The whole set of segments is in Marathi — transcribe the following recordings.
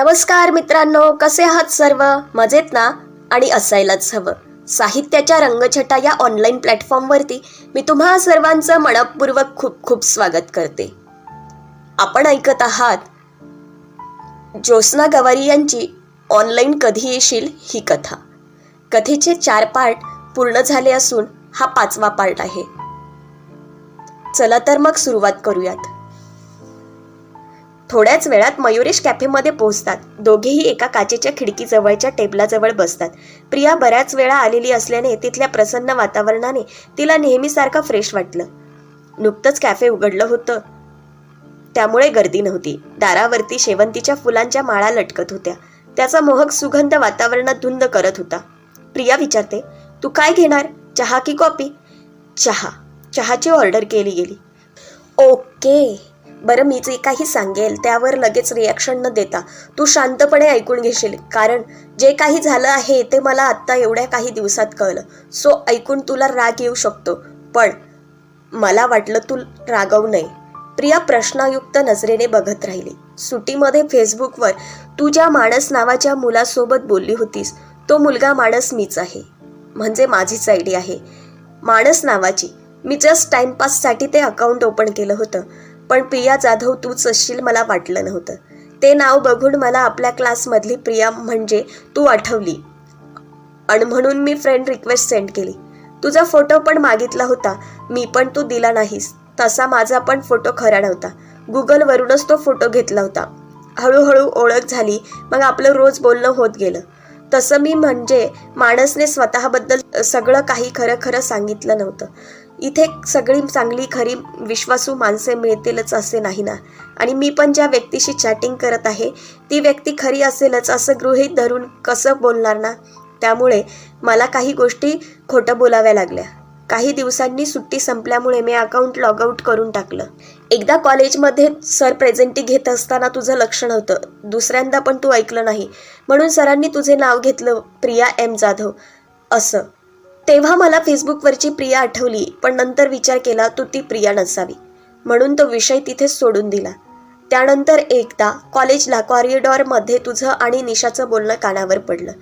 नमस्कार मित्रांनो कसे आहात सर्व? मजेत ना? आणि असायलाच हवं. साहित्याच्या रंगछटा या ऑनलाईन प्लॅटफॉर्मवरती मी तुम्हा सर्वांचं मनपूर्वक खूप खूप स्वागत करते. आपण ऐकत आहात ज्योत्स्ना गवारी यांची ऑनलाईन कधी येशील ही कथा. कथेचे चार पार्ट पूर्ण झाले असून हा पाचवा पार्ट आहे. चला तर मग सुरुवात करूयात. थोड्याच वेळात मयुरेश कॅफेमध्ये पोहोचतात. दोघेही एका काचेच्या खिडकीजवळच्या टेबलाजवळ बसतात. प्रिया बऱ्याच वेळा आलेली असल्याने तिथल्या प्रसन्न वातावरणाने तिला नेहमीसारखं फ्रेश वाटलं. नुकतंच कॅफे उघडलं होतं. त्यामुळे गर्दी नव्हती. दारावरती शेवंतीच्या फुलांच्या माळा लटकत होत्या. त्याचा मोहक सुगंध वातावरणात धुंद करत होता. प्रिया विचारते तू काय घेणार? चहा की कॉफी? चहा. चहाची ऑर्डर केली गेली. ओके. बरं मी जे काही सांगेल त्यावर लगेच रिॲक्शन न देता तू शांतपणे ऐकून घेशील. कारण जे काही झालं आहे ते मला आत्ता एवढ्या काही दिवसात कळलं. सो ऐकून तुला राग येऊ शकतो. पण मला वाटलं तू रागवू नये. प्रिया प्रश्नयुक्त नजरेने बघत राहिली. सुटीमध्ये फेसबुकवर तू ज्या माणस नावाच्या मुलासोबत बोलली होतीस तो मुलगा माणस मीच आहे. म्हणजे माझीच आय डी आहे. माणस नावाची. मी जस्ट टाइमपाससाठी ते अकाउंट ओपन केलं होतं. पण प्रिया जाधव तूच असशील मला वाटलं नव्हतं. ते नाव बघून मला आपल्या क्लासमधली प्रिया म्हणजे तू आठवली. आणि म्हणून मी फ्रेंड रिक्वेस्ट सेंड केली. तुझा फोटो पण मागितला होता. मी पण तू दिला नाहीस. तसा माझा पण फोटो खरा नव्हता. गुगलवरूनच तो फोटो घेतला होता. हळूहळू ओळख झाली. मग आपलं रोज बोलणं होत गेलं. तसं मी म्हणजे माणसने स्वतःबद्दल सगळं काही खरं खरं सांगितलं नव्हतं. इथे सगळी चांगली खरी विश्वासू माणसे मिळतीलच असे नाही ना. आणि मी पण ज्या व्यक्तीशी चॅटिंग करत आहे ती व्यक्ती खरी असेलच असं गृहीत धरून कसं बोलणार ना? त्यामुळे मला काही गोष्टी खोटं बोलाव्या लागल्या. काही दिवसांनी सुट्टी संपल्यामुळे मी अकाउंट लॉग आऊट करून टाकलं. एकदा कॉलेजमध्ये सर प्रेझेंटी घेत असताना तुझं लक्ष नव्हतं. दुसऱ्यांदा पण तू ऐकलं नाही. म्हणून सरांनी तुझे नाव घेतलं प्रिया एम जाधव. असं. तेव्हा मला फेसबुकवरची प्रिया आठवली पण नंतर विचार केला तू ती प्रिया नसावी. म्हणून तो विषय तिथेच सोडून दिला. त्यानंतर एकदा कॉलेजला कॉरिडॉरमध्ये तुझं आणि निशाचं बोलणं कानावर पडलं.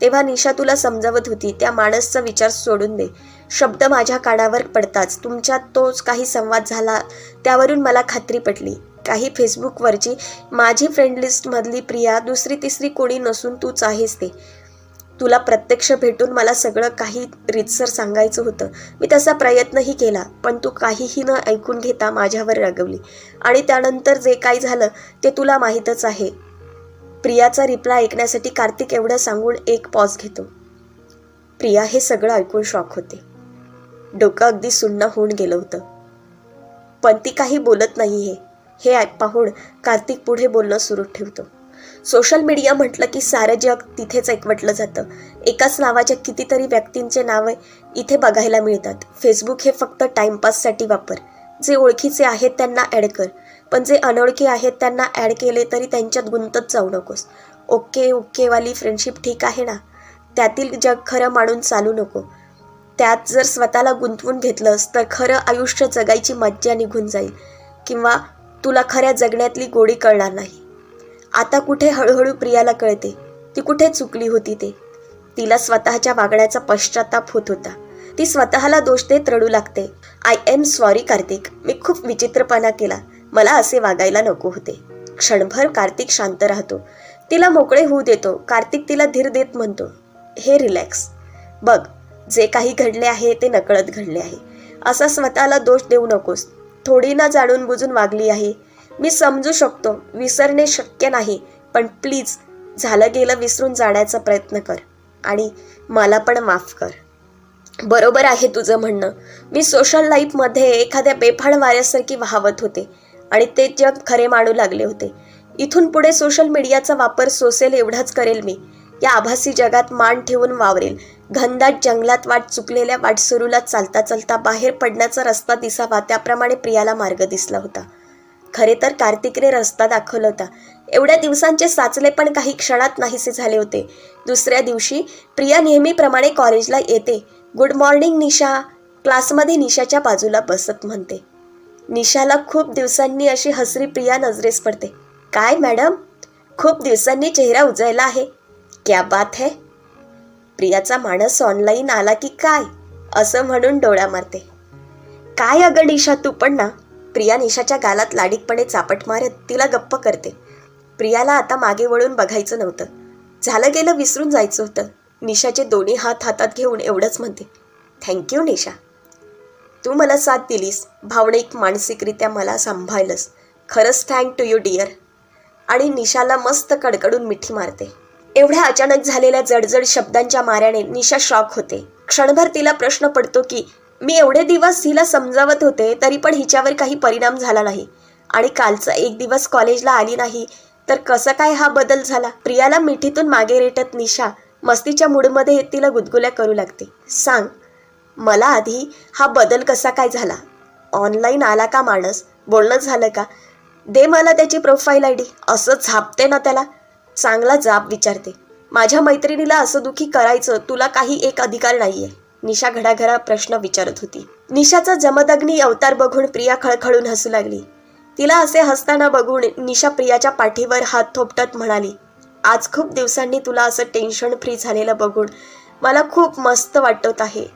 तेव्हा निशा तुला समजावत होती त्या माणसचा विचार सोडून दे. शब्द माझ्या कानावर पडताच तुमच्यात तोच काही संवाद झाला त्यावरून मला खात्री पटली. काही फेसबुकवरची माझी फ्रेंड लिस्टमधली प्रिया दुसरी तिसरी कोणी नसून तूच आहेस ते. तुला प्रत्यक्ष भेटून मला सगळं काही रितसर सांगायचं होतं. मी तसा प्रयत्नही केला पण तू काहीही न ऐकून घेता माझ्यावर रागवली. आणि त्यानंतर जे काही झालं ते तुला माहीतच आहे. प्रियाचा रिप्लाय ऐकण्यासाठी कार्तिक एवढं सांगून एक पॉज घेतो. प्रिया हे सगळं ऐकून शॉक होते. डोकं अगदी सुन्न होऊन गेलं होतं. पण ती काही बोलत नाही हे. हे पाहून कार्तिक पुढे बोलणं सुरू ठेवतो. सोशल मीडिया म्हटलं की सारं जग तिथेच एकवटलं जातं. एकाच नावाच्या कितीतरी व्यक्तींचे नावे इथे बघायला मिळतात. फेसबुक हे फक्त टाइमपाससाठी वापर. जे ओळखीचे आहेत त्यांना ॲड कर. पण जे अनोळखी आहेत त्यांना ॲड केले तरी त्यांच्यात गुंतत जाऊ नकोस. ओके ओकेवाली फ्रेंडशिप ठीक आहे ना? त्यातील जग खरं मानून चालू नको. त्यात जर स्वतःला गुंतवून घेतलंस तर खरं आयुष्य जगायची मज्जा निघून जाईल. किंवा तुला खऱ्या जगण्यातली गोडी कळणार नाही. आता कुठे हळूहळू प्रियाला कळते? ती कुठे चुकली होती ते? तिला स्वतःच्या वागण्याचा पश्चाताप होत होता. ती स्वतःला दोष देत रडू लागते. I am sorry Kartik. मी खूप विचित्रपणा केला. मला असे वागायला नको होते. क्षणभर कार्तिक शांत राहतो. तिला मोकळे होऊ देतो. कार्तिक तिला धीर देत म्हणतो. हे रिलॅक्स बघ जे काही घडले आहे ते नकळत घडले आहे. असा स्वतःला दोष देऊ नकोस. थोडी ना जाणून बुजून वागली आहे. मी समजू शकतो. विसरणे शक्य नाही. पण प्लीज झालं गेलं विसरून जाण्याचा प्रयत्न कर. आणि मला पण माफ कर. बरोबर आहे तुझं म्हणणं. मी सोशल लाईफमध्ये एखाद्या बेफाड वाऱ्यासारखी वाहवत होते. आणि ते जग खरे मानू लागले होते. इथून पुढे सोशल मीडियाचा वापर सोसेल एवढाच करेल मी. या आभासी जगात मान ठेवून वावरेल. घनदाट जंगलात वाट चुकलेल्या वाटसरूला चालता चालता बाहेर पडण्याचा रस्ता दिसावा त्याप्रमाणे प्रियाला मार्ग दिसला होता. खरे तर कार्तिकने रस्ता दाखवला होता. एवढ्या दिवसांचे साचले पण काही क्षणात नाहीसे झाले होते. दुसऱ्या दिवशी प्रिया नेहमीप्रमाणे कॉलेजला येते. Good morning Nisha. क्लासमध्ये निशाच्या बाजूला बसत म्हणते. निशाला खूप दिवसांनी अशी हसरी प्रिया नजरेस पडते. काय मॅडम? खूप दिवसांनी चेहरा उजळला आहे. क्या बात है? प्रियाचा माणस ऑनलाईन आला की काय? असं म्हणून डोळा मारते. काय अगं निशा तू पण ना? प्रिया निशाच्या गालात लाडीकपणे चापट मारत तिला गप्प करते. प्रियाला आता मागे वळून बघायचं नव्हतं. झालं गेलं विसरून जायचं होतं. निशाचे दोन्ही हात हातात घेऊन एवढंच म्हणते. थँक्यू निशा. तू मला साथ दिलीस. भावनिक मानसिकरित्या मला सांभाळलंस. खरंच थँक टू यू डिअर आणि निशाला मस्त कडकडून मिठी मारते. एवढ्या अचानक झालेल्या जडजड शब्दांच्या माऱ्याने निशा शॉक होते. क्षणभर तिला प्रश्न पडतो की मी एवढे दिवस हिला समजावत होते तरी पण हिच्यावर काही परिणाम झाला नाही. आणि कालचा एक दिवस कॉलेजला आली नाही तर कसं काय हा बदल झाला? प्रियाला मिठीतून मागे रेटत निशा मस्तीच्या मूडमध्ये तिला गुदगुल्या करू लागते. सांग मला आधी हा बदल कसा काय झाला? ऑनलाईन आला का माणूस? बोलणं झालं का? दे मला त्याची प्रोफाईल आय डी असं झापते ना त्याला. चांगला जाप विचारते. माझ्या मैत्रिणीला असं दुखी करायचं तुला काही एक अधिकार नाही आहे निशा घडाघडा प्रश्न विचारत होती. निशाचा जमदग्नी अवतार बघून प्रिया खळखळून हसू लागली. तिला असे हसताना बघून निशा प्रियाच्या पाठीवर हात थोपटत म्हणाली आज खूप दिवसांनी तुला असं टेन्शन फ्री झालेलं बघून मला खूप मस्त वाटत आहे.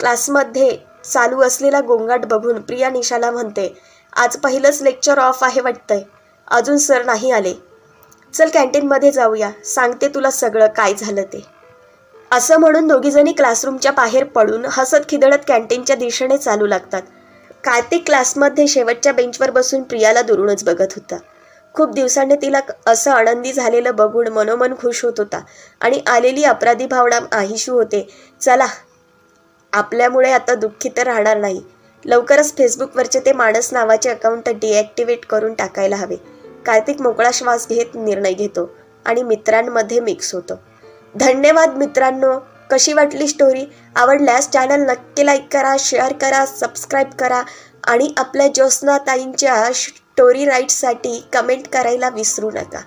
क्लासमध्ये चालू असलेला गोंगाट बघून प्रिया निशाला म्हणते आज पहिलंच लेक्चर ऑफ आहे वाटतंय. अजून सर नाही आले. चल कॅन्टीनमध्ये जाऊया. सांगते तुला सगळं काय झालं ते. असं म्हणून दोघीजणी क्लासरूमच्या बाहेर पडून हसत खिदळत कॅन्टीनच्या दिशेने चालू लागतात. कार्तिक क्लासमध्ये शेवटच्या बेंचवर बसून प्रियाला दुरूनच बघत होता. खूप दिवसांनी तिला असं आनंदी झालेलं बघून मनोमन खुश होत होता आणि आलेली अपराधी भावना आहिशू होते चला आपल्यामुळे आता दुःखी तर राहणार नाही. लवकरच फेसबुकवरचे ते माणस नावाचे अकाउंट डिॲक्टिवेट करून टाकायला हवे. कार्तिक मोकळा श्वास घेत निर्णय घेतो आणि मित्रांमध्ये मिक्स होतो. धन्यवाद मित्रांनो. कशी वाटली स्टोरी आवडल्यास चॅनल नक्की लाईक करा शेअर करा सबस्क्राईब करा आणि आपल्या ज्योत्स्नाताईंच्या स्टोरी राईट्ससाठी कमेंट करायला विसरू नका.